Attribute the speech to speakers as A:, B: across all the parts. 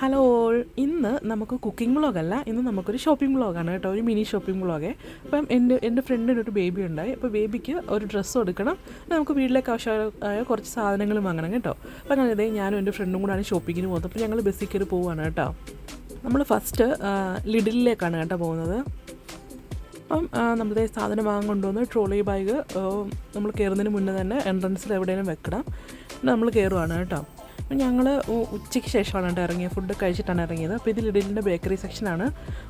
A: Hello ഇന്ന് നമുക്ക് cooking വ്ളോഗല്ല ഇന്ന് നമുക്കൊരു ഷോപ്പിംഗ് വ്ളോഗാണ് കേട്ടോ ഒരു മിനി ഷോപ്പിംഗ് വ്ളോഗേ അപ്പം എന്റെ എന്റെ ഫ്രണ്ടിന് ഒരു ബേബി ഉണ്ടായി അപ്പോൾ ബേബിക്ക് ഒരു ഡ്രസ്സ് കൊടുക്കണം. നമുക്ക് വീട്ടിലേക്ക് ആവശ്യമായ കുറച്ച് സാധനങ്ങൾ വാങ്ങണം കേട്ടോ. അപ്പം അങ്ങനെ ഇതേ ഞാനും എന്റെ ഫ്രണ്ടും കൂടാണ് ഷോപ്പിങ്ങിന് പോകുന്നത്. അപ്പോൾ ഞങ്ങൾ ബസ്സിൽ കയറി പോവുകയാണ് കേട്ടോ. നമ്മൾ ഫസ്റ്റ് ലിഡിലേക്കാണ് കേട്ടോ പോകുന്നത്. അപ്പം നമ്മുടെ സാധനം വാങ്ങാൻ ട്രോളി ബാഗ് നമ്മൾ കയറുന്നതിന് മുന്നേ തന്നെ എൻട്രൻസിൽ എവിടെയെങ്കിലും വെക്കണം. നമ്മൾ കയറുവാണ് കേട്ടോ. അപ്പം ഞങ്ങൾ ഉച്ചയ്ക്ക് ശേഷമാണ് കേട്ടോ ഇറങ്ങിയത് ഫുഡ് കഴിച്ചിട്ടാണ് ഇറങ്ങിയത്. അപ്പോൾ ഇത് ലിഡിലിന്റെ ബേക്കറി സെക്ഷനാണ്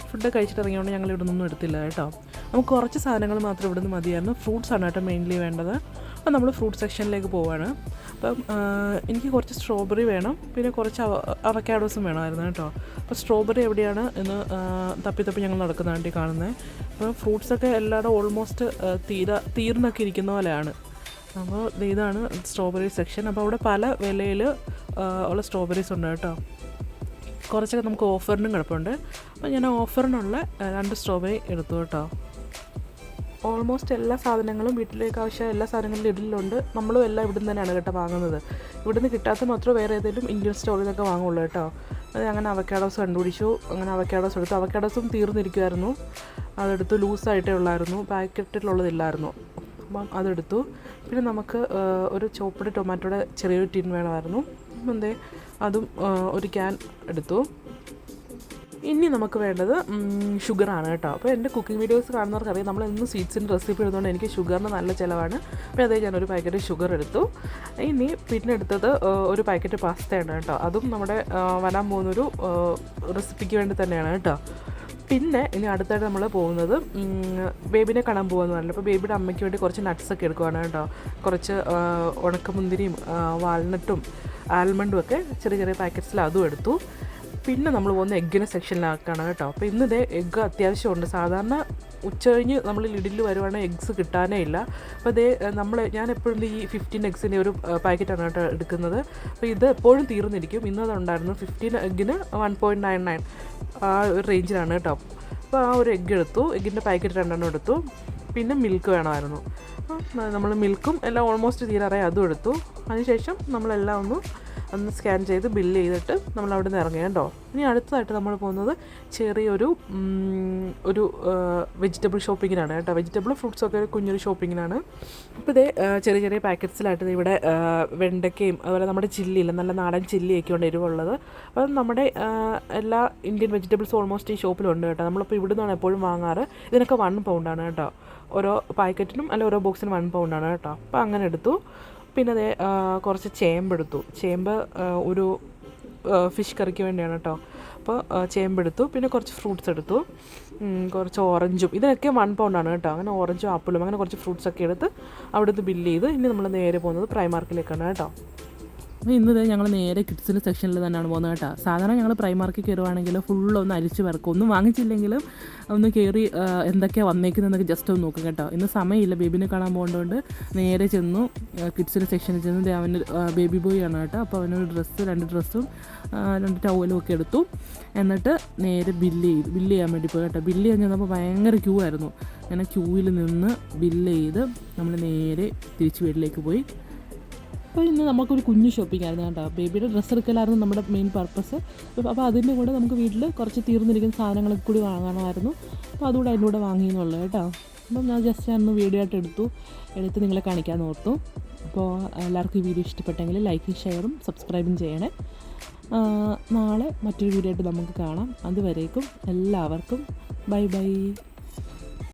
A: ഫുഡ് കഴിച്ചിട്ട് ഇറങ്ങിയതുകൊണ്ട് ഞങ്ങൾ ഇവിടെ നിന്നൊന്നും എടുത്തില്ല കേട്ടോ. നമുക്ക് കുറച്ച് സാധനങ്ങൾ മാത്രം ഇവിടെ നിന്ന് മതിയായിരുന്നു. ഫ്രൂട്ട്സ് ആണ് കേട്ടോ മെയിൻലി വേണ്ടത്. അപ്പോൾ നമ്മൾ ഫ്രൂട്ട് സെക്ഷനിലേക്ക് പോവാണ്. അപ്പം എനിക്ക് കുറച്ച് സ്ട്രോബെറി വേണം. പിന്നെ കുറച്ച് അവക്കാഡോസും വേണമായിരുന്നു കേട്ടോ. അപ്പോൾ സ്ട്രോബെറി എവിടെയാണ് എന്ന് തപ്പി തപ്പി ഞങ്ങൾ നടക്കുന്ന വേണ്ടി കാണുന്നത് അപ്പോൾ ഫ്രൂട്ട്സൊക്കെ എല്ലാവരും ഓൾമോസ്റ്റ് തീരാ തീർന്നൊക്കെ ഇരിക്കുന്ന പോലെയാണ്. അപ്പോൾ ഇതാണ് സ്ട്രോബെറി സെക്ഷൻ അപ്പോൾ അവിടെ പല വിലയിൽ ഉള്ള സ്ട്രോബെറീസ് ഉണ്ട് കേട്ടോ. കുറച്ചൊക്കെ നമുക്ക് ഓഫറിനും കിടപ്പുണ്ട്. അപ്പോൾ ഞാൻ ഓഫറിനുള്ള രണ്ട് സ്ട്രോബെറി എടുത്തു കേട്ടോ. ഓൾമോസ്റ്റ് എല്ലാ സാധനങ്ങളും വീട്ടിലേക്ക് ആവശ്യമായ എല്ലാ സാധനങ്ങളും ഇടലിലുണ്ട്. നമ്മളും എല്ലാം ഇവിടുന്ന് തന്നെയാണ് കേട്ടോ വാങ്ങുന്നത്. ഇവിടുന്ന് കിട്ടാത്ത മാത്രമേ വേറെ ഏതെങ്കിലും ഇന്ത്യൻ സ്റ്റോറിൽ നിന്നൊക്കെ വാങ്ങുള്ളൂ കേട്ടോ. അങ്ങനെ അവക്കാഡോസ് കണ്ടുപിടിച്ചു. അങ്ങനെ അവക്കാഡോസ് എടുത്തു. അവക്കാഡോസും തീർന്നിരിക്കുമായിരുന്നു അതെടുത്ത് ലൂസായിട്ടേ ഉള്ളായിരുന്നു. പാക്കറ്റിലുള്ളതില്ലായിരുന്നു അപ്പം അതെടുത്തു. പിന്നെ നമുക്ക് ഒരു ചോപ്പട് ടൊമാറ്റോയുടെ ചെറിയൊരു ടിൻ വേണമായിരുന്നു. എന്തേ? അതും ഒരു ക്യാൻ എടുത്തു. ഇനി നമുക്ക് വേണ്ടത് ഷുഗറാണ് കേട്ടോ. അപ്പോൾ എന്റെ കുക്കിംഗ് വീഡിയോസ് കാണുന്നവർക്കറിയാം നമ്മൾ എന്നും സ്വീറ്റ്സിന്റെ റെസിപ്പി എടുത്തുകൊണ്ട് എനിക്ക് ഷുഗറിന് നല്ല ചിലവാണ്. അപ്പോൾ അതേ ഞാനൊരു പാക്കറ്റ് ഷുഗർ എടുത്തു. ഇനി പിന്നെ എടുത്തത് ഒരു പാക്കറ്റ് പാസ്തയാണ് കേട്ടോ. അതും നമ്മുടെ വരാൻ പോകുന്നൊരു റെസിപ്പിക്ക് വേണ്ടി തന്നെയാണ് കേട്ടോ. പിന്നെ ഇനി അടുത്തായിട്ട് നമ്മൾ പോകുന്നത് ബേബിനെ കാണാൻ പോകുമെന്ന് പറഞ്ഞു അപ്പോൾ ബേബിയുടെ അമ്മയ്ക്ക് വേണ്ടി കുറച്ച് നട്ട്സൊക്കെ എടുക്കുവാണ് കേട്ടോ. കുറച്ച് ഉണക്കമുന്തിരിയും വാൽനട്ടും ആൽമണ്ടും ഒക്കെ ചെറിയ ചെറിയ പാക്കറ്റ്സിൽ അതും എടുത്തു. പിന്നെ നമ്മൾ പോകുന്ന എഗ്ഗിന്റെ സെക്ഷനിലാക്കാണ് കേട്ടോ. അപ്പോൾ ഇന്നിതേ എഗ്ഗ് അത്യാവശ്യമുണ്ട്. സാധാരണ ഉച്ച കഴിഞ്ഞ് നമ്മൾ ലിഡിൽ വരുവാണെങ്കിൽ എഗ്സ് കിട്ടാനേ ഇല്ല. അപ്പോൾ അതേ നമ്മൾ ഞാൻ എപ്പോഴും ഈ ഫിഫ്റ്റീൻ എഗ്സിന്റെ ഒരു പാക്കറ്റാണ് കേട്ടോ എടുക്കുന്നത്. അപ്പോൾ ഇത് എപ്പോഴും തീർന്നിരിക്കും. ഇന്നത് ഉണ്ടായിരുന്നു ഫിഫ്റ്റീൻ എഗ്ഗിന് വൺ പോയിന്റ് നയൻ നയൻ ആ ഒരു റേഞ്ചിലാണ് കേട്ടോ. അപ്പോൾ ആ ഒരു എഗ്ഗ് എടുത്തു. എഗ്ഗിന്റെ പാക്കറ്റ് രണ്ടെണ്ണം എടുത്തു. പിന്നെ മിൽക്ക് വേണമായിരുന്നു. നമ്മൾ മിൽക്കും എല്ലാം ഓൾമോസ്റ്റ് തീരാറായി. അതും എടുത്തു. അതിനുശേഷം നമ്മളെല്ലാം ഒന്ന് ഒന്ന് സ്കാൻ ചെയ്ത് ബില്ല് ചെയ്തിട്ട് നമ്മൾ അവിടെ നിന്ന് ഇറങ്ങുക കേട്ടോ. ഇനി അടുത്തതായിട്ട് നമ്മൾ പോകുന്നത് ചെറിയൊരു ഒരു വെജിറ്റബിൾ ഷോപ്പിങ്ങിനാണ് കേട്ടോ. വെജിറ്റബിൾ ഫ്രൂട്ട്സ് ഒക്കെ ഒരു കുഞ്ഞൊരു ഷോപ്പിങ്ങിനാണ് അപ്പോൾ ഇതേ ചെറിയ ചെറിയ പാക്കറ്റ്സിലായിട്ട് ഇവിടെ വെണ്ടയ്ക്കയും അതുപോലെ നമ്മുടെ ചില്ലിയില്ല നല്ല നാടൻ ചില്ലിയൊക്കെ ഉണ്ട് എരിവുള്ളത്. അപ്പോൾ നമ്മുടെ എല്ലാ ഇന്ത്യൻ വെജിറ്റബിൾസ് ഓൾമോസ്റ്റ് ഈ ഷോപ്പിലുണ്ട് കേട്ടോ. നമ്മളിപ്പോൾ ഇവിടെ നിന്നാണ് എപ്പോഴും വാങ്ങാറ്. ഇതിനൊക്കെ വൺ പൗണ്ടാണ് കേട്ടോ. ഓരോ പാക്കറ്റിനും അല്ല ഓരോ ബോക്സിനും വൺ പൗണ്ടാണ് കേട്ടോ. അപ്പോൾ അങ്ങനെ എടുത്തു. പിന്നെ അതേ കുറച്ച് ചേമ്പ് എടുത്തു. ചേമ്പ് ഒരു ഫിഷ് കറിക്ക് വേണ്ടിയാണ് കേട്ടോ. അപ്പോൾ ചേമ്പെടുത്തു പിന്നെ കുറച്ച് ഫ്രൂട്ട്സ് എടുത്തു. കുറച്ച് ഓറഞ്ചും. ഇതൊക്കെ വൺ പൗണ്ടാണ് കേട്ടോ. അങ്ങനെ ഓറഞ്ചും ആപ്പിളും അങ്ങനെ കുറച്ച് ഫ്രൂട്ട്സൊക്കെ എടുത്ത് അവിടുന്ന് ബില്ല് ചെയ്ത് ഇനി നമ്മൾ നേരെ പോകുന്നത് പ്രൈമാർക്കിലേക്കാണ് കേട്ടോ. ഇന്ന് ഞങ്ങൾ നേരെ കിഡ്സിന്റെ സെക്ഷനിൽ തന്നെയാണ് പോകുന്നത് കേട്ടോ. സാധാരണ ഞങ്ങൾ പ്രൈമാർക്കിൽ കയറുവാണെങ്കിൽ ഫുള്ളൊന്ന് അരിച്ച് വറക്കും ഒന്നും വാങ്ങിച്ചില്ലെങ്കിലും ഒന്ന് കയറി എന്തൊക്കെയാണ് വന്നേക്കുന്നതെന്നൊക്കെ ജസ്റ്റ് ഒന്ന് നോക്കും കേട്ടോ. ഇന്ന് സമയമില്ല. ബേബിനെ കാണാൻ പോകേണ്ടതുകൊണ്ട് നേരെ ചെന്നു കിഡ്സിന്റെ സെക്ഷനിൽ ചെന്ന് അവന് ബേബി ബോയ് ആണ് കേട്ടോ. അപ്പോൾ അവനൊരു ഡ്രസ്സ് രണ്ട് ഡ്രസ്സും രണ്ട് ടവലും ഒക്കെ എടുത്തു. എന്നിട്ട് നേരെ ബില്ല് ചെയ്ത് ബില്ല് ചെയ്യാൻ വേണ്ടി പോയി കേട്ടോ. ബില്ല് ചെയ്യാൻ ചെന്നപ്പോൾ ഭയങ്കര ക്യൂ ആയിരുന്നു. അങ്ങനെ ക്യൂവിൽ നിന്ന് ബില്ല് ചെയ്ത് നമ്മൾ നേരെ തിരിച്ച് വീട്ടിലേക്ക് പോയി. അപ്പോൾ ഇന്ന് നമുക്കൊരു കുഞ്ഞ് ഷോപ്പിംഗ് ആയിരുന്നു കേട്ടോ. ബേബിയുടെ ഡ്രസ്സ് എടുക്കലായിരുന്നു നമ്മുടെ മെയിൻ പർപ്പസ് അപ്പോൾ അതിന്റെ കൂടെ നമുക്ക് വീട്ടിൽ കുറച്ച് തീർന്നിരിക്കുന്ന സാധനങ്ങളൊക്കെ കൂടി വാങ്ങണമായിരുന്നു. അപ്പോൾ അതുകൂടെ അതിന്റെ കൂടെ വാങ്ങിയെന്നുള്ളത് കേട്ടോ. അപ്പം ഞാൻ ജസ്റ്റ് ഞാനൊന്ന് വീഡിയോ ആയിട്ട് എടുത്തു. എടുത്ത് നിങ്ങളെ കാണിക്കാൻ ഓർത്തു. അപ്പോൾ എല്ലാവർക്കും ഈ വീഡിയോ ഇഷ്ടപ്പെട്ടെങ്കിൽ ലൈക്കും ഷെയറും സബ്സ്ക്രൈബും ചെയ്യണേ. നാളെ മറ്റൊരു വീഡിയോ ആയിട്ട് നമുക്ക് കാണാം. അതുവരേക്കും എല്ലാവർക്കും ബൈ ബൈ.